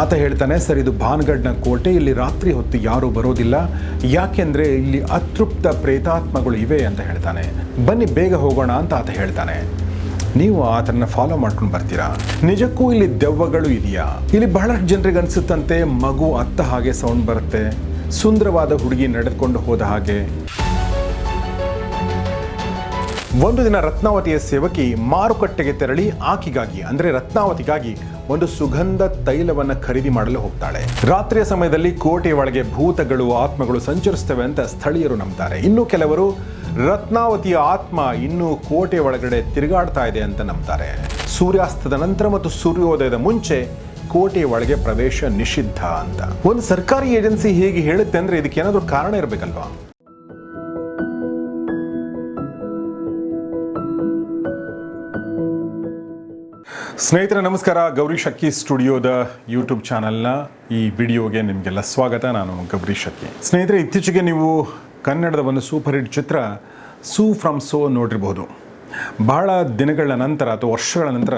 ಆತ ಹೇಳ್ತಾನೆ, ಸರ್, ಇದು ಭಾನ್ಗಢ್ನ ಕೋಟೆ. ಇಲ್ಲಿ ರಾತ್ರಿ ಹೊತ್ತು ಯಾರು ಬರೋದಿಲ್ಲ. ಯಾಕೆಂದ್ರೆ ಇಲ್ಲಿ ಅತೃಪ್ತ ಪ್ರೇತಾತ್ಮಗಳು ಇವೆ ಅಂತ ಹೇಳ್ತಾನೆ. ಬನ್ನಿ, ಬೇಗ ಹೋಗೋಣ ಅಂತ ಆತ ಹೇಳ್ತಾನೆ. ನೀವು ಆತನ ಫಾಲೋ ಮಾಡ್ಕೊಂಡು ಬರ್ತೀರಾ? ನಿಜಕ್ಕೂ ಇಲ್ಲಿ ದೆವ್ವಗಳು ಇದೆಯಾ? ಇಲ್ಲಿ ಬಹಳಷ್ಟು ಜನರಿಗೆ ಅನಿಸುತ್ತಂತೆ, ಮಗು ಅತ್ತ ಹಾಗೆ ಸೌಂಡ್ ಬರುತ್ತೆ. ಸುಂದರವಾದ ಹುಡುಗಿ ನಡೆದುಕೊಂಡು ಹೋದ ಹಾಗೆ. ಒಂದು ದಿನ ರತ್ನಾವತಿಯ ಸೇವಕಿ ಮಾರುಕಟ್ಟೆಗೆ ತೆರಳಿ ಆಕಿಗಾಗಿ, ಅಂದ್ರೆ ರತ್ನಾವತಿಗಾಗಿ ಒಂದು ಸುಗಂಧ ತೈಲವನ್ನ ಖರೀದಿ ಮಾಡಲು ಹೋಗ್ತಾಳೆ. ರಾತ್ರಿಯ ಸಮಯದಲ್ಲಿ ಕೋಟೆಯ ಒಳಗೆ ಭೂತಗಳು, ಆತ್ಮಗಳು ಸಂಚರಿಸ್ತವೆ ಅಂತ ಸ್ಥಳೀಯರು ನಂಬ್ತಾರೆ. ಇನ್ನು ಕೆಲವರು ರತ್ನಾವತಿಯ ಆತ್ಮ ಇನ್ನೂ ಕೋಟೆ ಒಳಗಡೆ ತಿರುಗಾಡ್ತಾ ಇದೆ ಅಂತ ನಂಬ್ತಾರೆ. ಸೂರ್ಯಾಸ್ತದ ನಂತರ ಮತ್ತು ಸೂರ್ಯೋದಯದ ಮುಂಚೆ ಕೋಟೆ ಒಳಗೆ ಪ್ರವೇಶ ನಿಷಿದ್ಧ ಅಂತ. ಒಂದು ಸರ್ಕಾರಿ ಏಜೆನ್ಸಿ ಹೇಗೆ ಹೇಳುತ್ತೆ ಅಂದ್ರೆ ಇದಕ್ಕೆ ಏನಾದರೂ ಕಾರಣ ಇರಬೇಕಲ್ವಾ? ಸ್ನೇಹಿತರೆ, ನಮಸ್ಕಾರ. ಗೌರಿ ಶಕ್ಕಿ ಸ್ಟುಡಿಯೋದ ಯೂಟ್ಯೂಬ್ ಚಾನಲ್ನ ಈ ವಿಡಿಯೋಗೆ ನಿಮಗೆಲ್ಲ ಸ್ವಾಗತ. ನಾನು ಗೌರಿ ಶಕ್ಕಿ ಸ್ನೇಹಿತರೆ, ಇತ್ತೀಚೆಗೆ ನೀವು ಕನ್ನಡದ ಒಂದು ಸೂಪರ್ ಹಿಟ್ ಚಿತ್ರ ಸೂ ಫ್ರಮ್ ಸೋ ನೋಡಿರ್ಬೋದು. ಬಹಳ ದಿನಗಳ ನಂತರ ಅಥವಾ ವರ್ಷಗಳ ನಂತರ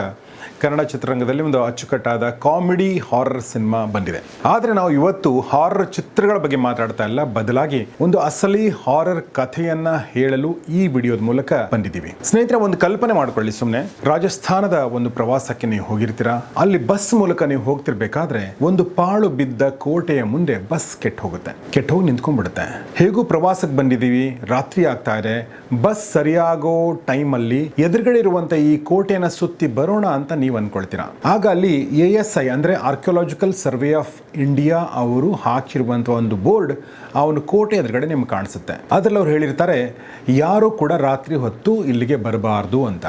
ಕನ್ನಡ ಚಿತ್ರರಂಗದಲ್ಲಿ ಒಂದು ಅಚ್ಚುಕಟ್ಟಾದ ಕಾಮಿಡಿ ಹಾರರ್ ಸಿನಿಮಾ ಬಂದಿದೆ. ಆದರೆ ನಾವು ಇವತ್ತು ಹಾರರ್ ಚಿತ್ರಗಳ ಬಗ್ಗೆ ಮಾತಾಡ್ತಾ ಇಲ್ಲ. ಬದಲಾಗಿ ಒಂದು ಅಸಲಿ ಹಾರರ್ ಕಥೆಯನ್ನ ಹೇಳಲು ಈ ವಿಡಿಯೋದ ಮೂಲಕ ಬಂದಿದ್ದೀವಿ. ಸ್ನೇಹಿತರೆ, ಒಂದು ಕಲ್ಪನೆ ಮಾಡ್ಕೊಳ್ಳಿ ಸುಮ್ಮನೆ ರಾಜಸ್ಥಾನದ ಒಂದು ಪ್ರವಾಸಕ್ಕೆ ನೀವು ಹೋಗಿರ್ತೀರಾ? ಅಲ್ಲಿ ಬಸ್ ಮೂಲಕ ನೀವು ಹೋಗ್ತಿರ್ಬೇಕಾದ್ರೆ ಒಂದು ಪಾಳು ಬಿದ್ದ ಕೋಟೆಯ ಮುಂದೆ ಬಸ್ ಕೆಟ್ಟ ಹೋಗುತ್ತೆ. ಕೆಟ್ಟ ಹೋಗಿ ನಿಂತ್ಕೊಂಡ್ಬಿಡುತ್ತೆ. ಹೇಗೂ ಪ್ರವಾಸಕ್ಕೆ ಬಂದಿದ್ದೀವಿ? ರಾತ್ರಿ ಆಗ್ತಾ ಇದೆ. ಬಸ್ ಸರಿಯಾಗೋ ಟೈಮಲ್ಲಿ ಎದುರುಗಡೆ ಇರುವಂತ ಈ ಕೋಟೆಯನ್ನ ಸುತ್ತಿ ಬರೋಣ ಅಂತ ಅನ್ಕೊಳ್ತೀರಾ ಆಗ ಅಲ್ಲಿ ಎ ಎಸ್ ಐ ಅಂದ್ರೆ ಆರ್ಕಿಯೋಲಾಜಿಕಲ್ ಸರ್ವೆ ಆಫ್ ಇಂಡಿಯಾ ಅವರು ಹಾಕಿರುವಂಥ ಒಂದು ಬೋರ್ಡ್ ಆ ಒಂದು ಕೋಟೆ ಎದುರುಗಡೆ ನಿಮ್ಗೆ ಕಾಣಿಸುತ್ತೆ. ಅದರಲ್ಲಿ ಅವ್ರು ಹೇಳಿರ್ತಾರೆ, ಯಾರು ಕೂಡ ರಾತ್ರಿ ಹೊತ್ತು ಇಲ್ಲಿಗೆ ಬರಬಾರ್ದು ಅಂತ.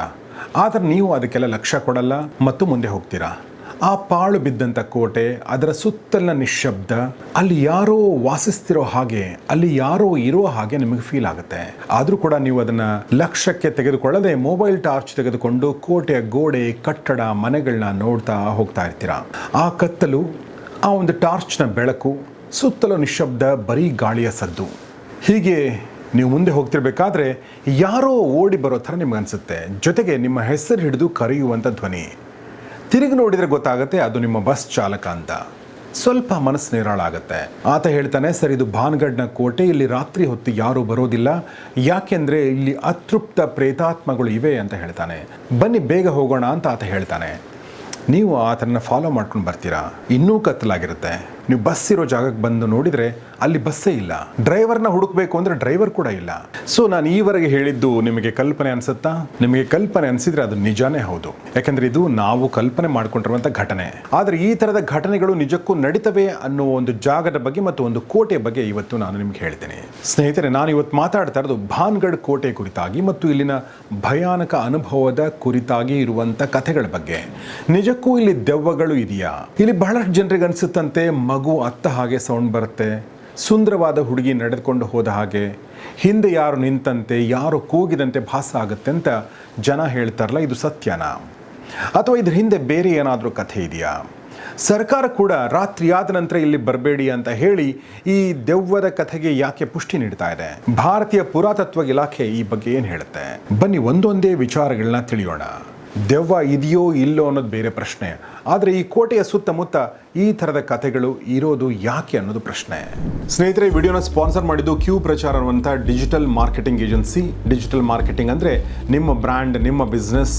ಆದರೆ ನೀವು ಅದಕ್ಕೆಲ್ಲ ಲಕ್ಷ್ಯ ಕೊಡಲ್ಲ ಮತ್ತು ಮುಂದೆ ಹೋಗ್ತೀರಾ? ಆ ಪಾಳು ಬಿದ್ದಂಥ ಕೋಟೆ, ಅದರ ಸುತ್ತಲಿನ ನಿಶ್ಶಬ್ದ, ಅಲ್ಲಿ ಯಾರೋ ವಾಸಿಸ್ತಿರೋ ಹಾಗೆ, ಅಲ್ಲಿ ಯಾರೋ ಇರೋ ಹಾಗೆ ನಿಮಗೆ ಫೀಲ್ ಆಗುತ್ತೆ. ಆದರೂ ಕೂಡ ನೀವು ಅದನ್ನ ಲಕ್ಷ್ಯಕ್ಕೆ ತೆಗೆದುಕೊಳ್ಳದೆ ಮೊಬೈಲ್ ಟಾರ್ಚ್ ತೆಗೆದುಕೊಂಡು ಕೋಟೆಯ ಗೋಡೆ, ಕಟ್ಟಡ ಮನೆಗಳನ್ನ ನೋಡ್ತಾ ಹೋಗ್ತಾ ಇರ್ತೀರಾ? ಆ ಕತ್ತಲು, ಆ ಒಂದು ಟಾರ್ಚ್ನ ಬೆಳಕು, ಸುತ್ತಲೂ ನಿಶ್ಶಬ್ದ, ಬರೀ ಗಾಳಿಯ ಸದ್ದು. ಹೀಗೆ ನೀವು ಮುಂದೆ ಹೋಗ್ತಿರ್ಬೇಕಾದ್ರೆ ಯಾರೋ ಓಡಿ ಬರೋ ಥರ ನಿಮ್ಗೆ ಅನ್ಸುತ್ತೆ. ಜೊತೆಗೆ ನಿಮ್ಮ ಹೆಸರು ಹಿಡಿದು ಕರೆಯುವಂಥ ಧ್ವನಿ. ತಿರುಗಿ ನೋಡಿದರೆ ಗೊತ್ತಾಗುತ್ತೆ, ಅದು ನಿಮ್ಮ ಬಸ್ ಚಾಲಕ ಅಂತ. ಸ್ವಲ್ಪ ಮನಸ್ಸು ನಿರಾಳಾಗುತ್ತೆ ಆತ ಹೇಳ್ತಾನೆ, ಸರ್, ಇದು ಭಾನ್ಗಢ್ನ ಕೋಟೆ. ಇಲ್ಲಿ ರಾತ್ರಿ ಹೊತ್ತು ಯಾರೂ ಬರೋದಿಲ್ಲ. ಯಾಕೆಂದ್ರೆ ಇಲ್ಲಿ ಅತೃಪ್ತ ಪ್ರೇತಾತ್ಮಗಳು ಇವೆ ಅಂತ ಹೇಳ್ತಾನೆ. ಬನ್ನಿ, ಬೇಗ ಹೋಗೋಣ ಅಂತ ಆತ ಹೇಳ್ತಾನೆ. ನೀವು ಆತನ ಫಾಲೋ ಮಾಡ್ಕೊಂಡು ಬರ್ತೀರಾ? ಇನ್ನೂ ಕತ್ತಲಾಗಿರುತ್ತೆ. ನೀವು ಬಸ್ ಇರೋ ಜಾಗಕ್ಕೆ ಬಂದು ನೋಡಿದರೆ ಅಲ್ಲಿ ಬಸ್ಸೇ ಇಲ್ಲ. ಡ್ರೈವರ್ನ ಹುಡುಕಬೇಕು ಅಂದರೆ ಡ್ರೈವರ್ ಕೂಡ ಇಲ್ಲ. ಸೊ ನಾನು ಈವರೆಗೆ ಹೇಳಿದ್ದು ನಿಮಗೆ ಕಲ್ಪನೆ ಅನಿಸುತ್ತಾ? ನಿಮಗೆ ಕಲ್ಪನೆ ಅನ್ಸಿದ್ರೆ ಅದು ನಿಜಾನೇ ಹೌದು. ಯಾಕಂದರೆ ಇದು ನಾವು ಕಲ್ಪನೆ ಮಾಡಿಕೊಂಡಿರುವಂಥ ಘಟನೆ. ಆದರೆ ಈ ಥರದ ಘಟನೆಗಳು ನಿಜಕ್ಕೂ ನಡೀತವೆ ಅನ್ನೋ ಒಂದು ಜಾಗದ ಬಗ್ಗೆ ಮತ್ತು ಒಂದು ಕೋಟೆ ಬಗ್ಗೆ ಇವತ್ತು ನಾನು ನಿಮ್ಗೆ ಹೇಳ್ತೇನೆ. ಸ್ನೇಹಿತರೆ, ನಾನು ಇವತ್ತು ಮಾತಾಡ್ತಾ ಇರೋದು ಭಾನ್ಗಢ್ ಕೋಟೆ ಕುರಿತಾಗಿ ಮತ್ತು ಇಲ್ಲಿನ ಭಯಾನಕ ಅನುಭವದ ಕುರಿತಾಗಿ ಇರುವಂಥ ಕಥೆಗಳ ಬಗ್ಗೆ. ನಿಜಕ್ಕೂ ಇಲ್ಲಿ ದೆವ್ವಗಳು ಇದೆಯಾ? ಇಲ್ಲಿ ಬಹಳಷ್ಟು ಜನರಿಗೆ ಅನ್ಸುತ್ತಂತೆ ಅತ್ತ ಹಾಗೆ ಸೌಂಡ್ ಬರುತ್ತೆ. ಸುಂದರವಾದ ಹುಡುಗಿ ನಡೆದುಕೊಂಡು ಹೋದ ಹಾಗೆ, ಹಿಂದೆ ಯಾರು ನಿಂತಂತೆ, ಯಾರು ಕೂಗಿದಂತೆ ಭಾಸ ಆಗುತ್ತೆ ಅಂತ ಜನ ಹೇಳ್ತಾರಲ್ಲ, ಇದು ಸತ್ಯನಾ? ಅಥವಾ ಇದ್ರ ಹಿಂದೆ ಬೇರೆ ಏನಾದರೂ ಕಥೆ ಇದೆಯಾ? ಸರ್ಕಾರ ಕೂಡ ರಾತ್ರಿ ಆದ ನಂತರ ಇಲ್ಲಿ ಬರಬೇಡಿ ಅಂತ ಹೇಳಿ ಈ ದೆವ್ವದ ಕಥೆಗೆ ಯಾಕೆ ಪುಷ್ಟಿ ನೀಡ್ತಾ ಇದೆ? ಭಾರತೀಯ ಪುರಾತತ್ವ ಇಲಾಖೆ ಈ ಬಗ್ಗೆ ಏನು ಹೇಳುತ್ತೆ? ಬನ್ನಿ ಒಂದೊಂದೇ ವಿಚಾರಗಳನ್ನ ತಿಳಿಯೋಣ. ದೆವ್ವ ಇದೆಯೋ ಇಲ್ಲೋ ಅನ್ನೋದು ಬೇರೆ ಪ್ರಶ್ನೆ. ಆದರೆ ಈ ಕೋಟೆಯ ಸುತ್ತಮುತ್ತ ಈ ಥರದ ಕಥೆಗಳು ಇರೋದು ಯಾಕೆ ಅನ್ನೋದು ಪ್ರಶ್ನೆ. ಸ್ನೇಹಿತರೆ ವಿಡಿಯೋನ ಸ್ಪಾನ್ಸರ್ ಮಾಡಿದ್ದು ಕ್ಯೂ ಪ್ರಚಾರ ಅನ್ನುವಂಥ digital marketing agency. Digital marketing ಅಂದರೆ ನಿಮ್ಮ ಬ್ರ್ಯಾಂಡ್, ನಿಮ್ಮ ಬಿಸ್ನೆಸ್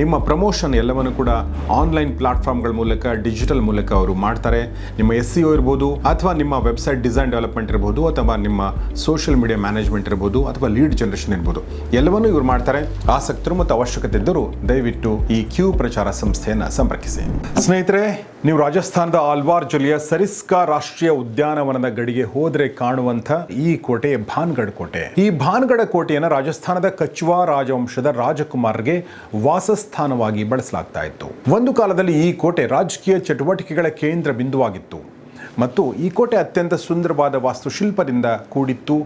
ನಿಮ್ಮ ಪ್ರಮೋಷನ್ ಎಲ್ಲವನ್ನು ಕೂಡ ಆನ್ಲೈನ್ ಪ್ಲಾಟ್ಫಾರ್ಮ್ಗಳ ಮೂಲಕ ಡಿಜಿಟಲ್ ಮೂಲಕ ಅವರು ಮಾಡ್ತಾರೆ. ನಿಮ್ಮ ಎಸ್ ಸಿ ಇರ್ಬೋದು, ಅಥವಾ ನಿಮ್ಮ ವೆಬ್ಸೈಟ್ ಡಿಸೈನ್ ಡೆವಲಪ್ಮೆಂಟ್ ಇರ್ಬೋದು, ಅಥವಾ ನಿಮ್ಮ ಸೋಷಿಯಲ್ ಮೀಡಿಯಾ ಮ್ಯಾನೇಜ್ಮೆಂಟ್ ಇರ್ಬೋದು, ಅಥವಾ ಲೀಡ್ ಜನರೇಷನ್ ಇರ್ಬೋದು. ಎಲ್ಲವನ್ನೂ ಇವರು ಮಾಡ್ತಾರೆ. ಆಸಕ್ತರು ಮತ್ತು ಅವಶ್ಯಕತೆ ಇದ್ದರೂ ದಯವಿಟ್ಟು ಈ ಕ್ಯೂ ಪ್ರಚಾರ ಸಂಸ್ಥೆಯನ್ನು ಸಂಪರ್ಕಿಸಿ. ಸ್ನೇಹಿತರೆ, ನೀವು ರಾಜಸ್ಥಾನದ ಆಲ್ವಾರ್ ಜಿಲ್ಲೆಯ ಸರಿಸ್ಕಾ ರಾಷ್ಟ್ರೀಯ ಉದ್ಯಾನವನದ ಗಡಿಗೆ ಹೋದರೆ ಕಾಣುವಂತ ಈ ಕೋಟೆ ಭಾನ್ಗಢ ಕೋಟೆ. ಈ ಭಾನ್ಗಢ ಕೋಟೆಯನ್ನು ರಾಜಸ್ಥಾನದ ಕಚ್ವಾ ರಾಜವಂಶದ ರಾಜಕುಮಾರ್ಗೆ ವಾಸಸ್ಥಾನವಾಗಿ ಬಳಸಲಾಗ್ತಾ ಇತ್ತು. ಒಂದು ಕಾಲದಲ್ಲಿ ಈ ಕೋಟೆ ರಾಜಕೀಯ ಚಟುವಟಿಕೆಗಳ ಕೇಂದ್ರ ಬಿಂದುವಾಗಿತ್ತು. ಮತ್ತು ಈ ಕೋಟೆ ಅತ್ಯಂತ ಸುಂದರವಾದ ವಾಸ್ತುಶಿಲ್ಪದಿಂದ ಕೂಡಿತ್ತು.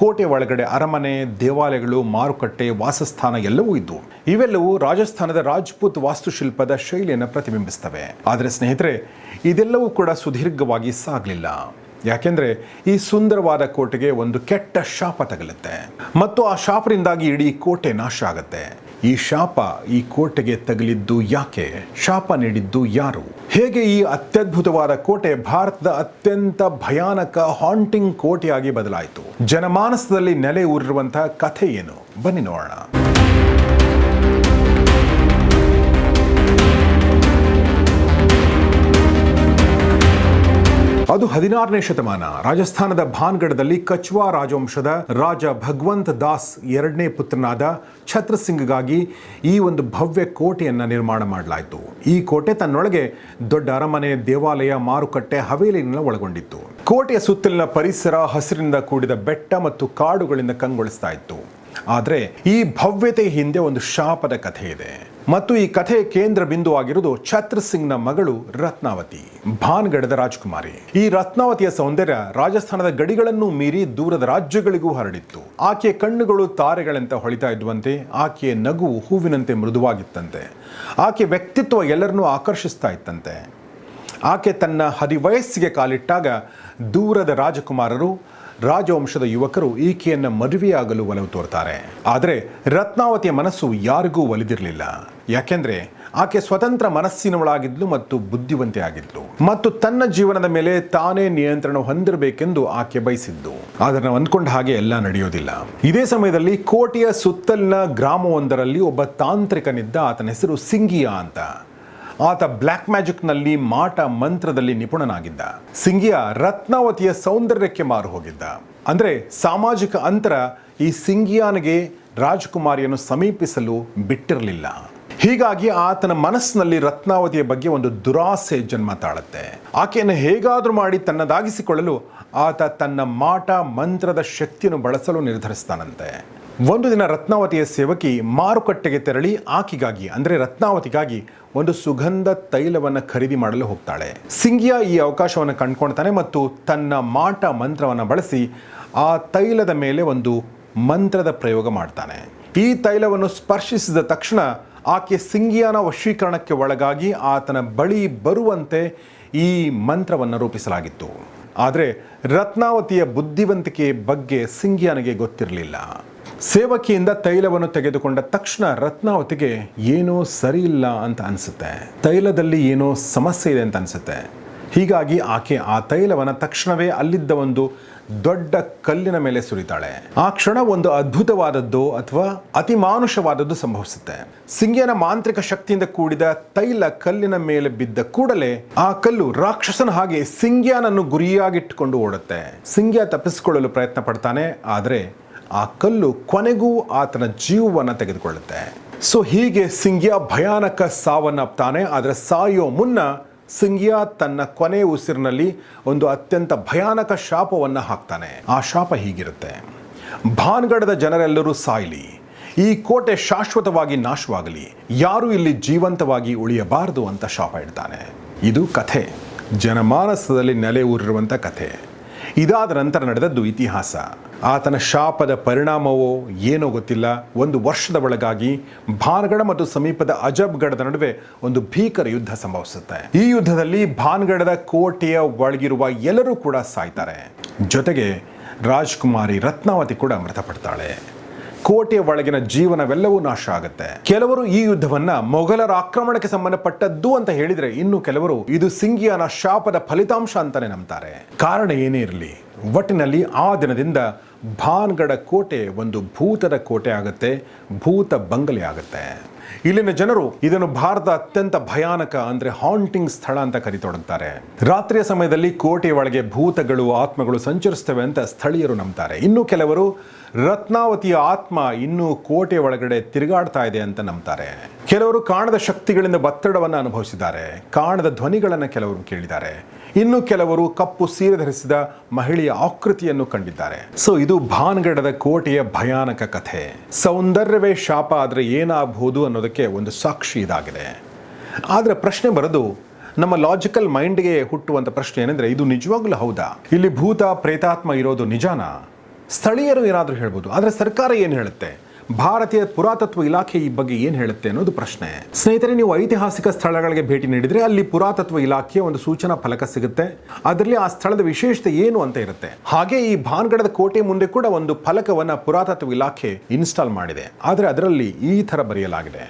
ಕೋಟೆ ಒಳಗಡೆ ಅರಮನೆ, ದೇವಾಲಯಗಳು, ಮಾರುಕಟ್ಟೆ, ವಾಸಸ್ಥಾನ ಎಲ್ಲವೂ ಇದ್ದವು ಇವೆಲ್ಲವೂ ರಾಜಸ್ಥಾನದ ರಾಜ್ಪೂತ್ ವಾಸ್ತುಶಿಲ್ಪದ ಶೈಲಿಯನ್ನು ಪ್ರತಿಬಿಂಬಿಸ್ತವೆ ಆದರೆ ಸ್ನೇಹಿತರೆ, ಇದೆಲ್ಲವೂ ಕೂಡ ಸುದೀರ್ಘವಾಗಿ ಸಾಗಲಿಲ್ಲ. ಯಾಕೆಂದ್ರೆ ಈ ಸುಂದರವಾದ ಕೋಟೆಗೆ ಒಂದು ಕೆಟ್ಟ ಶಾಪ ತಗಲುತ್ತೆ. ಮತ್ತು ಆ ಶಾಪದಿಂದಾಗಿ ಇಡೀ ಕೋಟೆ ನಾಶ ಆಗುತ್ತೆ. ಈ ಶಾಪ ಈ ಕೋಟೆಗೆ ತಗಲಿದ್ದು ಯಾಕೆ? ಶಾಪ ನೀಡಿದ್ದು ಯಾರು? ಹೇಗೆ ಈ ಅತ್ಯದ್ಭುತವಾದ ಕೋಟೆ ಭಾರತದ ಅತ್ಯಂತ ಭಯಾನಕ ಹಾಂಟಿಂಗ್ ಕೋಟೆಯಾಗಿ ಬದಲಾಯಿತು? ಜನಮಾನಸದಲ್ಲಿ ನೆಲೆ ಊರಿರುವಂತಹ ಕಥೆ ಏನು? ಬನ್ನಿ ನೋಡೋಣ. ಅದು ಹದಿನಾರನೇ ಶತಮಾನ. ರಾಜಸ್ಥಾನದ ಭಾನ್ಗಢದಲ್ಲಿ ಕಚ್ವಾ ರಾಜವಂಶದ ರಾಜ ಭಗವಂತ ದಾಸ್ ಎರಡನೇ ಪುತ್ರನಾದ ಛತ್ರಸಿಂಗ್ಗಾಗಿ ಈ ಒಂದು ಭವ್ಯ ಕೋಟೆಯನ್ನು ನಿರ್ಮಾಣ ಮಾಡಲಾಯಿತು. ಈ ಕೋಟೆ ತನ್ನೊಳಗೆ ದೊಡ್ಡ ಅರಮನೆ, ದೇವಾಲಯ, ಮಾರುಕಟ್ಟೆ, ಹವೇಲಿಯನ್ನು ಒಳಗೊಂಡಿತ್ತು. ಕೋಟೆಯ ಸುತ್ತಲಿನ ಪರಿಸರ, ಹಸಿರಿನಿಂದ ಕೂಡಿದ ಬೆಟ್ಟ ಮತ್ತು ಕಾಡುಗಳಿಂದ ಕಂಗೊಳಿಸ್ತಾ ಇತ್ತು. ಆದರೆ ಈ ಭವ್ಯತೆ ಹಿಂದೆ ಒಂದು ಶಾಪದ ಕಥೆ ಇದೆ ಮತ್ತು ಈ ಕಥೆಯ ಕೇಂದ್ರ ಬಿಂದು ಆಗಿರುವುದು ಛತ್ರ ಸಿಂಗ್ನ ಮಗಳು ರತ್ನಾವತಿ, ಭಾನ್ಗಡದ ರಾಜಕುಮಾರಿ. ಈ ರತ್ನಾವತಿಯ ಸೌಂದರ್ಯ ರಾಜಸ್ಥಾನದ ಗಡಿಗಳನ್ನು ಮೀರಿ ದೂರದ ರಾಜ್ಯಗಳಿಗೂ ಹರಡಿತ್ತು. ಆಕೆಯ ಕಣ್ಣುಗಳು ತಾರೆಗಳಂತೆ ಹೊಳಿತಾ ಇದ್ದುವಂತೆ, ಆಕೆಯ ನಗು ಹೂವಿನಂತೆ ಮೃದುವಾಗಿತ್ತಂತೆ. ಆಕೆ ವ್ಯಕ್ತಿತ್ವ ಎಲ್ಲರನ್ನೂ ಆಕರ್ಷಿಸ್ತಾ ಇತ್ತಂತೆ. ಆಕೆ ತನ್ನ ಹದಿವಯಸ್ಸಿಗೆ ಕಾಲಿಟ್ಟಾಗ ದೂರದ ರಾಜಕುಮಾರರು ರಾಜವಂಶದ ಯುವಕರು ಈಕೆಯನ್ನು ಮದುವೆಯಾಗಲು ಒಲವು ತೋರ್ತಾರೆ. ಆದರೆ ರತ್ನಾವತಿಯ ಮನಸ್ಸು ಯಾರಿಗೂ ಒಲಿದಿರಲಿಲ್ಲ. ಯಾಕೆಂದ್ರೆ ಆಕೆ ಸ್ವತಂತ್ರ ಮನಸ್ಸಿನವಳಾಗಿದ್ಲು ಮತ್ತು ಬುದ್ಧಿವಂತೆ ಆಗಿದ್ಲು. ಮತ್ತು ತನ್ನ ಜೀವನದ ಮೇಲೆ ತಾನೇ ನಿಯಂತ್ರಣ ಹೊಂದಿರಬೇಕೆಂದು ಆಕೆ ಬಯಸಿದ್ದು. ಆದರೆ ನಾವು ಅಂದ್ಕೊಂಡ ಹಾಗೆ ಎಲ್ಲ ನಡೆಯೋದಿಲ್ಲ. ಇದೇ ಸಮಯದಲ್ಲಿ ಕೋಟೆಯ ಸುತ್ತಲಿನ ಗ್ರಾಮವೊಂದರಲ್ಲಿ ಒಬ್ಬ ತಾಂತ್ರಿಕನಿದ್ದ ಆತನ ಹೆಸರು ಸಿಂಗಿಯಾ ಅಂತ. ಆತ ಬ್ಲ್ಯಾಕ್ ಮ್ಯಾಜಿಕ್ನಲ್ಲಿ ಮಾಟ ಮಂತ್ರದಲ್ಲಿ ನಿಪುಣನಾಗಿದ್ದ. ಸಿಂಗಿಯ ರತ್ನಾವತಿಯ ಸೌಂದರ್ಯಕ್ಕೆ ಮಾರು ಹೋಗಿದ್ದ. ಅಂದರೆ ಸಾಮಾಜಿಕ ಅಂತರ ಈ ಸಿಂಗಿಯಾನಿಗೆ ರಾಜಕುಮಾರಿಯನ್ನು ಸಮೀಪಿಸಲು ಬಿಟ್ಟಿರಲಿಲ್ಲ. ಹೀಗಾಗಿ ಆತನ ಮನಸ್ಸಿನಲ್ಲಿ ರತ್ನಾವತಿಯ ಬಗ್ಗೆ ಒಂದು ದುರಾಸೆ ಜನ್ಮ ತಾಳುತ್ತೆ. ಆಕೆಯನ್ನು ಹೇಗಾದರೂ ಮಾಡಿ ತನ್ನದಾಗಿಸಿಕೊಳ್ಳಲು ಆತ ತನ್ನ ಮಾಟ ಮಂತ್ರದ ಶಕ್ತಿಯನ್ನು ಬಳಸಲು ನಿರ್ಧರಿಸ್ತಾನಂತೆ. ಒಂದು ದಿನ ರತ್ನಾವತಿಯ ಸೇವಕಿ ಮಾರುಕಟ್ಟೆಗೆ ತೆರಳಿ ಆಕೆಗಾಗಿ, ಅಂದರೆ ರತ್ನಾವತಿಗಾಗಿ ಒಂದು ಸುಗಂಧ ತೈಲವನ್ನು ಖರೀದಿ ಮಾಡಲು ಹೋಗ್ತಾಳೆ. ಸಿಂಗಿಯಾ ಈ ಅವಕಾಶವನ್ನು ಕಂಡ್ಕೊಳ್ತಾನೆ ಮತ್ತು ತನ್ನ ಮಾಟ ಮಂತ್ರವನ್ನು ಬಳಸಿ ಆ ತೈಲದ ಮೇಲೆ ಒಂದು ಮಂತ್ರದ ಪ್ರಯೋಗ ಮಾಡ್ತಾನೆ. ಈ ತೈಲವನ್ನು ಸ್ಪರ್ಶಿಸಿದ ತಕ್ಷಣ ಆಕೆ ಸಿಂಗಿಯಾನ ವಶೀಕರಣಕ್ಕೆ ಒಳಗಾಗಿ ಆತನ ಬಳಿ ಬರುವಂತೆ ಈ ಮಂತ್ರವನ್ನು ರೂಪಿಸಲಾಗಿತ್ತು. ಆದರೆ ರತ್ನಾವತಿಯ ಬುದ್ಧಿವಂತಿಕೆ ಬಗ್ಗೆ ಸಿಂಗಿಯಾನಿಗೆ ಗೊತ್ತಿರಲಿಲ್ಲ. ಸೇವಕಿಯಿಂದ ತೈಲವನ್ನು ತೆಗೆದುಕೊಂಡ ತಕ್ಷಣ ರತ್ನಾವತಿಗೆ ಏನೋ ಸರಿಯಿಲ್ಲ ಅಂತ ಅನಿಸುತ್ತೆ. ತೈಲದಲ್ಲಿ ಏನೋ ಸಮಸ್ಯೆ ಇದೆ ಅಂತ ಅನಿಸುತ್ತೆ. ಹೀಗಾಗಿ ಆಕೆ ಆ ತೈಲವನ್ನು ತಕ್ಷಣವೇ ಅಲ್ಲಿದ್ದ ಒಂದು ದೊಡ್ಡ ಕಲ್ಲಿನ ಮೇಲೆ ಸುರಿತಾಳೆ. ಆ ಕ್ಷಣ ಒಂದು ಅದ್ಭುತವಾದದ್ದು ಅಥವಾ ಅತಿ ಮಾನುಷವಾದದ್ದು ಸಂಭವಿಸುತ್ತೆ. ಸಿಂಗಿಯನ ಮಾಂತ್ರಿಕ ಶಕ್ತಿಯಿಂದ ಕೂಡಿದ ತೈಲ ಕಲ್ಲಿನ ಮೇಲೆ ಬಿದ್ದ ಕೂಡಲೇ ಆ ಕಲ್ಲು ರಾಕ್ಷಸನ ಹಾಗೆ ಸಿಂಗ್ಯಾನನ್ನು ಗುರಿಯಾಗಿಟ್ಟುಕೊಂಡು ಓಡುತ್ತೆ. ಸಿಂಗ್ಯ ತಪ್ಪಿಸಿಕೊಳ್ಳಲು ಪ್ರಯತ್ನ ಪಡ್ತಾನೆ, ಆದರೆ ಆ ಕಲ್ಲು ಕೊನೆಗೂ ಆತನ ಜೀವವನ್ನು ತೆಗೆದುಕೊಳ್ಳುತ್ತೆ. ಸೊ ಹೀಗೆ ಸಿಂಗ್ಯ ಭಯಾನಕ ಸಾವನ್ನಪ್ತಾನೆ ಆದರೆ ಸಾಯೋ ಮುನ್ನ ಸಿಂಗ್ಯ ತನ್ನ ಕೊನೆ ಉಸಿರಿನಲ್ಲಿ ಒಂದು ಅತ್ಯಂತ ಭಯಾನಕ ಶಾಪವನ್ನು ಹಾಕ್ತಾನೆ. ಆ ಶಾಪ ಹೀಗಿರುತ್ತೆ. ಭಾನ್ಗಢದ ಜನರೆಲ್ಲರೂ ಸಾಯಲಿ. ಈ ಕೋಟೆ ಶಾಶ್ವತವಾಗಿ ನಾಶವಾಗಲಿ. ಯಾರೂ ಇಲ್ಲಿ ಜೀವಂತವಾಗಿ ಉಳಿಯಬಾರದು ಅಂತ ಶಾಪ ಇಡ್ತಾನೆ. ಇದು ಕಥೆ. ಜನಮಾನಸದಲ್ಲಿ ನೆಲೆ ಊರಿರುವಂಥ ಕಥೆ. ಇದಾದ ನಂತರ ನಡೆದದ್ದು ಇತಿಹಾಸ. ಆತನ ಶಾಪದ ಪರಿಣಾಮವೋ ಏನೋ ಗೊತ್ತಿಲ್ಲ. ಒಂದು ವರ್ಷದ ಒಳಗಾಗಿ ಭಾನ್ಗಢ ಮತ್ತು ಸಮೀಪದ ಅಜಬ್ಗಢದ ನಡುವೆ ಒಂದು ಭೀಕರ ಯುದ್ಧ ಸಂಭವಿಸುತ್ತೆ. ಈ ಯುದ್ಧದಲ್ಲಿ ಭಾನ್ಗಢದ ಕೋಟೆಯ ಒಳಗಿರುವ ಎಲ್ಲರೂ ಕೂಡ ಸಾಯ್ತಾರೆ. ಜೊತೆಗೆ ರಾಜ್ಕುಮಾರಿ ರತ್ನಾವತಿ ಕೂಡ ಮೃತಪಡ್ತಾಳೆ. ಕೋಟೆಯ ಒಳಗಿನ ಜೀವನವೆಲ್ಲವೂ ನಾಶ ಆಗುತ್ತೆ. ಕೆಲವರು ಈ ಯುದ್ಧವನ್ನ ಮೊಘಲರ ಆಕ್ರಮಣಕ್ಕೆ ಸಂಬಂಧಪಟ್ಟದ್ದು ಅಂತ ಹೇಳಿದ್ರೆ ಇನ್ನು ಕೆಲವರು ಇದು ಸಿಂಗಿಯಾನ ಶಾಪದ ಫಲಿತಾಂಶ ಅಂತಾನೆ ನಂಬ್ತಾರೆ. ಕಾರಣ ಏನೇ ಇರಲಿ, ಒಟ್ಟಿನಲ್ಲಿ ಆ ದಿನದಿಂದ ಭಾನ್ಗಢ ಕೋಟೆ ಒಂದು ಭೂತದ ಕೋಟೆ ಆಗುತ್ತೆ, ಭೂತ ಬಂಗಲೆ ಆಗುತ್ತೆ. ಇಲ್ಲಿನ ಜನರು ಇದನ್ನು ಭಾರತ ಅತ್ಯಂತ ಭಯಾನಕ ಅಂದ್ರೆ ಹಾಂಟಿಂಗ್ ಸ್ಥಳ ಅಂತ ಕರಿತೊಡಗ್ತಾರೆ ರಾತ್ರಿಯ ಸಮಯದಲ್ಲಿ ಕೋಟೆಯ ಒಳಗೆ ಭೂತಗಳು, ಆತ್ಮಗಳು ಸಂಚರಿಸ್ತವೆ ಅಂತ ಸ್ಥಳೀಯರು ನಂಬ್ತಾರೆ. ಇನ್ನು ಕೆಲವರು ರತ್ನಾವತಿಯ ಆತ್ಮ ಇನ್ನೂ ಕೋಟೆ ಒಳಗಡೆ ತಿರುಗಾಡ್ತಾ ಇದೆ ಅಂತ ನಂಬ್ತಾರೆ. ಕೆಲವರು ಕಾಣದ ಶಕ್ತಿಗಳಿಂದ ಒತ್ತಡವನ್ನು ಅನುಭವಿಸಿದ್ದಾರೆ. ಕಾಣದ ಧ್ವನಿಗಳನ್ನು ಕೆಲವರು ಕೇಳಿದ್ದಾರೆ. ಇನ್ನು ಕೆಲವರು ಕಪ್ಪು ಸೀರೆ ಧರಿಸಿದ ಮಹಿಳೆಯ ಆಕೃತಿಯನ್ನು ಕಂಡಿದ್ದಾರೆ. ಸೊ ಇದು ಭಾನ್ಗಡದ ಕೋಟೆಯ ಭಯಾನಕ ಕಥೆ. ಸೌಂದರ್ಯವೇ ಶಾಪ ಆದರೆ ಏನಾಗಬಹುದು ಅನ್ನೋದಕ್ಕೆ ಒಂದು ಸಾಕ್ಷಿ ಇದಾಗಿದೆ. ಆದರೆ ಪ್ರಶ್ನೆ ಬರೋದು, ನಮ್ಮ ಲಾಜಿಕಲ್ ಮೈಂಡ್ಗೆ ಹುಟ್ಟುವಂಥ ಪ್ರಶ್ನೆ ಏನಂದ್ರೆ ಇದು ನಿಜವಾಗ್ಲೂ ಹೌದಾ? ಇಲ್ಲಿ ಭೂತ, ಪ್ರೇತಾತ್ಮ ಇರೋದು ನಿಜಾನಾ? ಸ್ಥಳೀಯರು ಏನಾದರೂ ಹೇಳ್ಬೋದು, ಆದರೆ ಸರ್ಕಾರ ಏನು ಹೇಳುತ್ತೆ? ಭಾರತೀಯ ಪುರಾತತ್ವ ಇಲಾಖೆ ಈ ಬಗ್ಗೆ ಏನು ಹೇಳುತ್ತೆ ಅನ್ನೋದು ಪ್ರಶ್ನೆ. ಸ್ನೇಹಿತರೆ, ನೀವು ಐತಿಹಾಸಿಕ ಸ್ಥಳಗಳಿಗೆ ಭೇಟಿ ನೀಡಿದ್ರೆ ಅಲ್ಲಿ ಪುರಾತತ್ವ ಇಲಾಖೆಯ ಒಂದು ಸೂಚನಾ ಫಲಕ ಸಿಗುತ್ತೆ. ಅದರಲ್ಲಿ ಆ ಸ್ಥಳದ ವಿಶೇಷತೆ ಏನು ಅಂತ ಇರುತ್ತೆ. ಹಾಗೆ ಈ ಭಾನ್ಗಡದ ಕೋಟೆ ಮುಂದೆ ಕೂಡ ಒಂದು ಫಲಕವನ್ನ ಪುರಾತತ್ವ ಇಲಾಖೆ ಇನ್ಸ್ಟಾಲ್ ಮಾಡಿದೆ. ಆದರೆ ಅದರಲ್ಲಿ ಈ ತರ ಬರೆಯಲಾಗಿದೆ.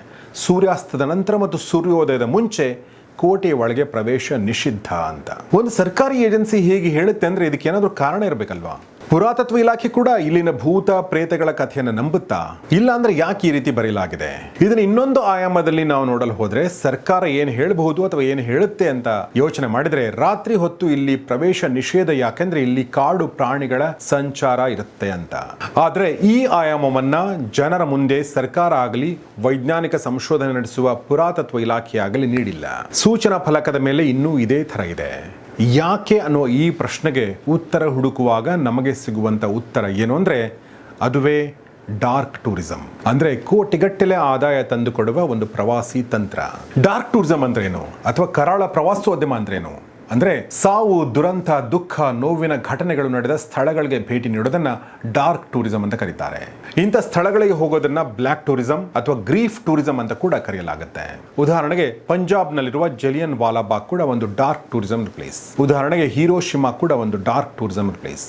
ಸೂರ್ಯಾಸ್ತದ ನಂತರ ಮತ್ತು ಸೂರ್ಯೋದಯದ ಮುಂಚೆ ಕೋಟೆಯ ಒಳಗೆ ಪ್ರವೇಶ ನಿಷಿದ್ಧ ಅಂತ. ಒಂದು ಸರ್ಕಾರಿ ಏಜೆನ್ಸಿ ಹೇಗೆ ಹೇಳುತ್ತೆ ಅಂದ್ರೆ ಇದಕ್ಕೆ ಏನಾದರೂ ಕಾರಣ ಇರಬೇಕಲ್ವಾ? ಪುರಾತತ್ವ ಇಲಾಖೆ ಕೂಡ ಇಲ್ಲಿನ ಭೂತ ಪ್ರೇತಗಳ ಕಥೆಯನ್ನು ನಂಬುತ್ತಾ? ಇಲ್ಲ ಅಂದ್ರೆ ಯಾಕೆ ಈ ರೀತಿ ಬರೆಯಲಾಗಿದೆ? ಇದನ್ನ ಇನ್ನೊಂದು ಆಯಾಮದಲ್ಲಿ ನಾವು ನೋಡಲು ಹೋದ್ರೆ ಸರ್ಕಾರ ಏನು ಹೇಳಬಹುದು ಅಥವಾ ಏನು ಹೇಳುತ್ತೆ ಅಂತ ಯೋಚನೆ ಮಾಡಿದ್ರೆ ರಾತ್ರಿ ಹೊತ್ತು ಇಲ್ಲಿ ಪ್ರವೇಶ ನಿಷೇಧ ಯಾಕೆಂದ್ರೆ ಇಲ್ಲಿ ಕಾಡು ಪ್ರಾಣಿಗಳ ಸಂಚಾರ ಇರುತ್ತೆ ಅಂತ. ಆದ್ರೆ ಈ ಆಯಾಮವನ್ನ ಜನರ ಮುಂದೆ ಸರ್ಕಾರ ಆಗಲಿ, ವೈಜ್ಞಾನಿಕ ಸಂಶೋಧನೆ ನಡೆಸುವ ಪುರಾತತ್ವ ಇಲಾಖೆ ನೀಡಿಲ್ಲ. ಸೂಚನಾ ಫಲಕದ ಮೇಲೆ ಇನ್ನೂ ಇದೇ ತರ ಇದೆ. ಯಾಕೆ ಅನ್ನೋ ಈ ಪ್ರಶ್ನೆಗೆ ಉತ್ತರ ಹುಡುಕುವಾಗ ನಮಗೆ ಸಿಗುವಂಥ ಉತ್ತರ ಏನು ಅಂದರೆ ಅದುವೇ ಡಾರ್ಕ್ ಟೂರಿಸಂ. ಅಂದರೆ ಕೋಟಿಗಟ್ಟಲೆ ಆದಾಯ ತಂದುಕೊಡುವ ಒಂದು ಪ್ರವಾಸಿ ತಂತ್ರ. ಡಾರ್ಕ್ ಟೂರಿಸಂ ಅಂದ್ರೇನು ಅಥವಾ ಕರಾಳ ಪ್ರವಾಸೋದ್ಯಮ ಅಂದ್ರೇನು ಅಂದ್ರೆ ಸಾವು, ದುರಂತ, ದುಃಖ, ನೋವಿನ ಘಟನೆಗಳು ನಡೆದ ಸ್ಥಳಗಳಿಗೆ ಭೇಟಿ ನೀಡೋದನ್ನ ಡಾರ್ಕ್ ಟೂರಿಸಂ ಅಂತ ಕರೀತಾರೆ. ಇಂಥ ಸ್ಥಳಗಳಿಗೆ ಹೋಗೋದನ್ನ ಬ್ಲ್ಯಾಕ್ ಟೂರಿಸಂ ಅಥವಾ ಗ್ರೀಫ್ ಟೂರಿಸಂ ಅಂತ ಕೂಡ ಕರೆಯಲಾಗುತ್ತೆ. ಉದಾಹರಣೆಗೆ, ಪಂಜಾಬ್ನಲ್ಲಿರುವ ಜಲಿಯನ್ ವಾಲಾಬಾಗ್ ಕೂಡ ಒಂದು ಡಾರ್ಕ್ ಟೂರಿಸಂ ಪ್ಲೇಸ್ ಉದಾಹರಣೆಗೆ, ಹೀರೋಶಿಮಾ ಕೂಡ ಒಂದು ಡಾರ್ಕ್ ಟೂರಿಸಂ ಪ್ಲೇಸ್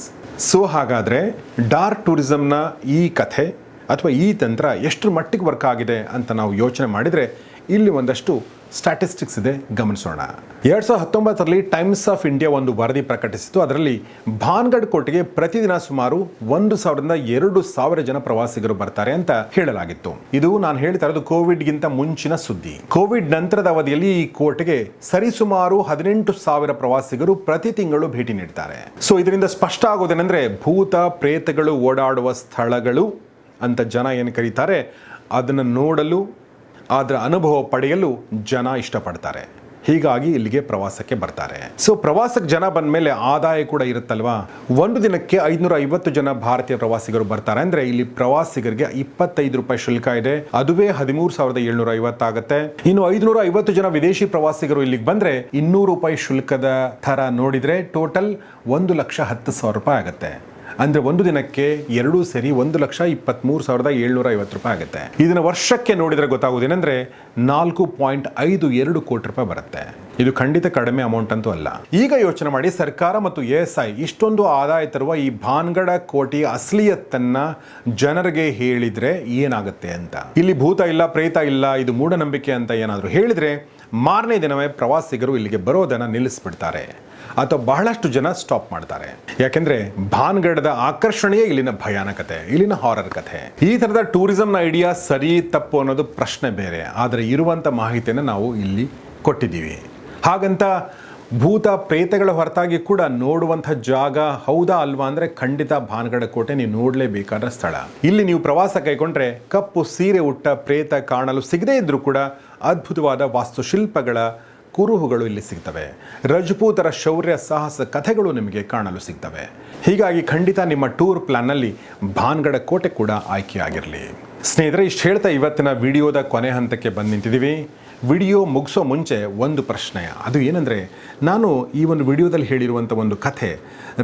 ಸೊ ಹಾಗಾದರೆ ಡಾರ್ಕ್ ಟೂರಿಸಂನ ಈ ಕಥೆ ಅಥವಾ ಈ ತಂತ್ರ ಎಷ್ಟು ಮಟ್ಟಿಗೆ ವರ್ಕ್ ಆಗಿದೆ ಅಂತ ನಾವು ಯೋಚನೆ ಮಾಡಿದರೆ ಇಲ್ಲಿ ಒಂದಷ್ಟು ಸ್ಟ್ಯಾಟಿಸ್ಟಿಕ್ಸ್ ಇದೆ, ಗಮನಿಸೋಣ. ಎರಡ್ ಸಾವಿರದ ಹತ್ತೊಂಬತ್ತರಲ್ಲಿ ಟೈಮ್ಸ್ ಆಫ್ ಇಂಡಿಯಾ ಒಂದು ವರದಿ ಪ್ರಕಟಿಸಿತು ಅದರಲ್ಲಿ ಭಾನ್ಗಢ್ ಕೋಟೆಗೆ ಪ್ರತಿದಿನ ಸುಮಾರು ಒಂದು ಸಾವಿರದಿಂದ ಎರಡು ಸಾವಿರ ಜನ ಪ್ರವಾಸಿಗರು ಬರ್ತಾರೆ ಅಂತ ಹೇಳಲಾಗಿತ್ತು. ಇದು ನಾನು ಹೇಳ್ತಾ ಇರೋದು ಕೋವಿಡ್ಗಿಂತ ಮುಂಚಿನ ಸುದ್ದಿ. ಕೋವಿಡ್ ನಂತರದ ಅವಧಿಯಲ್ಲಿ ಈ ಕೋಟೆಗೆ ಸರಿಸುಮಾರು ಹದಿನೆಂಟು ಸಾವಿರ ಪ್ರವಾಸಿಗರು ಪ್ರತಿ ತಿಂಗಳು ಭೇಟಿ ನೀಡ್ತಾರೆ. ಸೊ ಇದರಿಂದ ಸ್ಪಷ್ಟ ಆಗೋದೇನೆಂದ್ರೆ ಭೂತ, ಪ್ರೇತಗಳು ಓಡಾಡುವ ಸ್ಥಳಗಳು ಅಂತ ಜನ ಏನು ಕರೀತಾರೆ, ಅದನ್ನು ನೋಡಲು ಅದರ ಅನುಭವ ಪಡೆಯಲು ಜನ ಇಷ್ಟಪಡ್ತಾರೆ. ಹೀಗಾಗಿ ಇಲ್ಲಿಗೆ ಪ್ರವಾಸಕ್ಕೆ ಬರ್ತಾರೆ. ಸೊ ಪ್ರವಾಸಕ್ಕೆ ಜನ ಬಂದ ಮೇಲೆ ಆದಾಯ ಕೂಡ ಇರುತ್ತಲ್ವಾ? ಒಂದು ದಿನಕ್ಕೆ ಐದುನೂರ ಐವತ್ತು ಜನ ಭಾರತೀಯ ಪ್ರವಾಸಿಗರು ಬರ್ತಾರೆ. ಅಂದ್ರೆ ಇಲ್ಲಿ ಪ್ರವಾಸಿಗರಿಗೆ ಇಪ್ಪತ್ತೈದು ರೂಪಾಯಿ ಶುಲ್ಕ ಇದೆ. ಅದುವೇ ಹದಿಮೂರು ಸಾವಿರದ ಏಳ್ನೂರ ಐವತ್ತಾಗುತ್ತೆ ಇನ್ನು ಐದುನೂರ ಐವತ್ತು ಜನ ವಿದೇಶಿ ಪ್ರವಾಸಿಗರು ಇಲ್ಲಿಗೆ ಬಂದ್ರೆ ಇನ್ನೂರು ರೂಪಾಯಿ ಶುಲ್ಕದ ಥರ ನೋಡಿದ್ರೆ ಟೋಟಲ್ ಒಂದು ಲಕ್ಷ ಹತ್ತು ಸಾವಿರ ರೂಪಾಯಿ ಆಗುತ್ತೆ. ಅಂದ್ರೆ ಒಂದು ದಿನಕ್ಕೆ ಎರಡೂ ಸರಿ ಒಂದು ಲಕ್ಷ ಇಪ್ಪತ್ಮೂರು ಸಾವಿರದ ಏಳ್ನೂರ ಐವತ್ತು ರೂಪಾಯಿ ಆಗುತ್ತೆ. ಇದನ್ನ ವರ್ಷಕ್ಕೆ ನೋಡಿದ್ರೆ ಗೊತ್ತಾಗುವುದೇನೆಂದರೆ ನಾಲ್ಕು ಪಾಯಿಂಟ್ ಐದು ಎರಡು ಕೋಟಿ ರೂಪಾಯಿ ಬರುತ್ತೆ. ಇದು ಖಂಡಿತ ಕಡಿಮೆ ಅಮೌಂಟ್ ಅಂತೂ ಅಲ್ಲ. ಈಗ ಯೋಚನೆ ಮಾಡಿ ಸರ್ಕಾರ ಮತ್ತು ಎಸ್ ಐ ಇಷ್ಟೊಂದು ಆದಾಯ ತರುವ ಈ ಭಾನ್ಗಡ ಕೋಟಿ ಅಸಲಿಯತ್ತನ್ನ ಜನರಿಗೆ ಹೇಳಿದ್ರೆ ಏನಾಗುತ್ತೆ ಅಂತ. ಇಲ್ಲಿ ಭೂತ ಇಲ್ಲ, ಪ್ರೇತ ಇಲ್ಲ, ಇದು ಮೂಢನಂಬಿಕೆ ಅಂತ ಏನಾದರೂ ಹೇಳಿದ್ರೆ ಮಾರನೇ ದಿನವೇ ಪ್ರವಾಸಿಗರು ಇಲ್ಲಿಗೆ ಬರೋದನ್ನ ನಿಲ್ಲಿಸ್ಬಿಡ್ತಾರೆ. ಅಥವಾ ಬಹಳಷ್ಟು ಜನ ಸ್ಟಾಪ್ ಮಾಡ್ತಾರೆ. ಯಾಕೆಂದ್ರೆ ಭಾನ್ಗಢದ ಆಕರ್ಷಣೆಯೇ ಇಲ್ಲಿನ ಭಯಾನಕತೆ, ಇಲ್ಲಿನ ಹಾರರ್ ಕಥೆ. ಈ ತರದ ಟೂರಿಸಂನ ಐಡಿಯಾ ಸರಿ ತಪ್ಪು ಅನ್ನೋದು ಪ್ರಶ್ನೆ ಬೇರೆ. ಆದರೆ ಇರುವಂತ ಮಾಹಿತಿಯನ್ನು ನಾವು ಇಲ್ಲಿ ಕೊಟ್ಟಿದ್ದೀವಿ. ಹಾಗಂತ ಭೂತ ಪ್ರೇತಗಳ ಹೊರತಾಗಿ ಕೂಡ ನೋಡುವಂಥ ಜಾಗ ಹೌದಾ ಅಲ್ವಾ ಅಂದ್ರೆ ಖಂಡಿತ ಭಾನ್ಗಡ ಕೋಟೆ ನೀವು ನೋಡಲೇಬೇಕಾದ ಸ್ಥಳ. ಇಲ್ಲಿ ನೀವು ಪ್ರವಾಸ ಕೈಗೊಂಡ್ರೆ ಕಪ್ಪು ಸೀರೆ ಉಟ್ಟ ಪ್ರೇತ ಕಾಣಲು ಸಿಗದೇ ಇದ್ದರೂ ಕೂಡ ಅದ್ಭುತವಾದ ವಾಸ್ತುಶಿಲ್ಪಗಳ ಕುರುಹುಗಳು ಇಲ್ಲಿ ಸಿಗ್ತವೆ. ರಜಪೂತರ ಶೌರ್ಯ, ಸಾಹಸ ಕಥೆಗಳು ನಿಮಗೆ ಕಾಣಲು ಸಿಗ್ತವೆ. ಹೀಗಾಗಿ ಖಂಡಿತ ನಿಮ್ಮ ಟೂರ್ ಪ್ಲಾನ್ನಲ್ಲಿ ಭಾನ್ಗಡ ಕೋಟೆ ಕೂಡ ಆಯ್ಕೆಯಾಗಿರಲಿ. ಸ್ನೇಹಿತರೆ, ಇಷ್ಟು ಹೇಳ್ತಾ ಇವತ್ತಿನ ವಿಡಿಯೋದ ಕೊನೆ ಹಂತಕ್ಕೆ ಬಂದು ನಿಂತಿದ್ದೀವಿ. ವಿಡಿಯೋ ಮುಗಿಸೋ ಮುಂಚೆ ಒಂದು ಪ್ರಶ್ನೆ. ಅದು ಏನಂದರೆ, ನಾನು ಈ ಒಂದು ವಿಡಿಯೋದಲ್ಲಿ ಹೇಳಿರುವಂಥ ಒಂದು ಕಥೆ,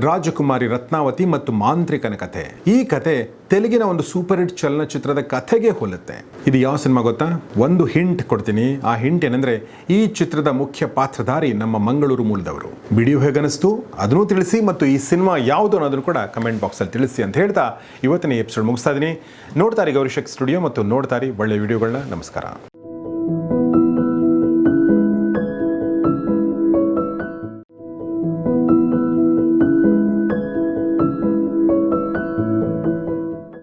ರಾಜಕುಮಾರಿ ರತ್ನಾವತಿ ಮತ್ತು ಮಾಂತ್ರಿಕನ ಕಥೆ. ಈ ಕಥೆ ತೆಲುಗಿನ ಒಂದು ಸೂಪರ್ ಹಿಟ್ ಚಲನಚಿತ್ರದ ಕಥೆಗೆ ಹೋಲುತ್ತೆ. ಇದು ಯಾವ ಸಿನಿಮಾ ಗೊತ್ತಾ? ಒಂದು ಹಿಂಟ್ ಕೊಡ್ತೀನಿ. ಆ ಹಿಂಟ್ ಏನಂದರೆ, ಈ ಚಿತ್ರದ ಮುಖ್ಯ ಪಾತ್ರಧಾರಿ ನಮ್ಮ ಮಂಗಳೂರು ಮೂಲದವರು. ವಿಡಿಯೋ ಹೇಗನಿಸ್ತು ಅದನ್ನು ತಿಳಿಸಿ ಮತ್ತು ಈ ಸಿನಿಮಾ ಯಾವುದು ಅನ್ನೋದನ್ನು ಕೂಡ ಕಮೆಂಟ್ ಬಾಕ್ಸಲ್ಲಿ ತಿಳಿಸಿ ಅಂತ ಹೇಳ್ತಾ ಇವತ್ತಿನ ಎಪಿಸೋಡ್ ಮುಗಿಸ್ತಾ ಇದ್ದೀನಿ ನೋಡ್ತಾರೆ ಗೌರಿಶಕ್ ಸ್ಟುಡಿಯೋ ಮತ್ತು ನೋಡ್ತಾರೆ ಒಳ್ಳೆ ವಿಡಿಯೋಗಳನ್ನ. ನಮಸ್ಕಾರ.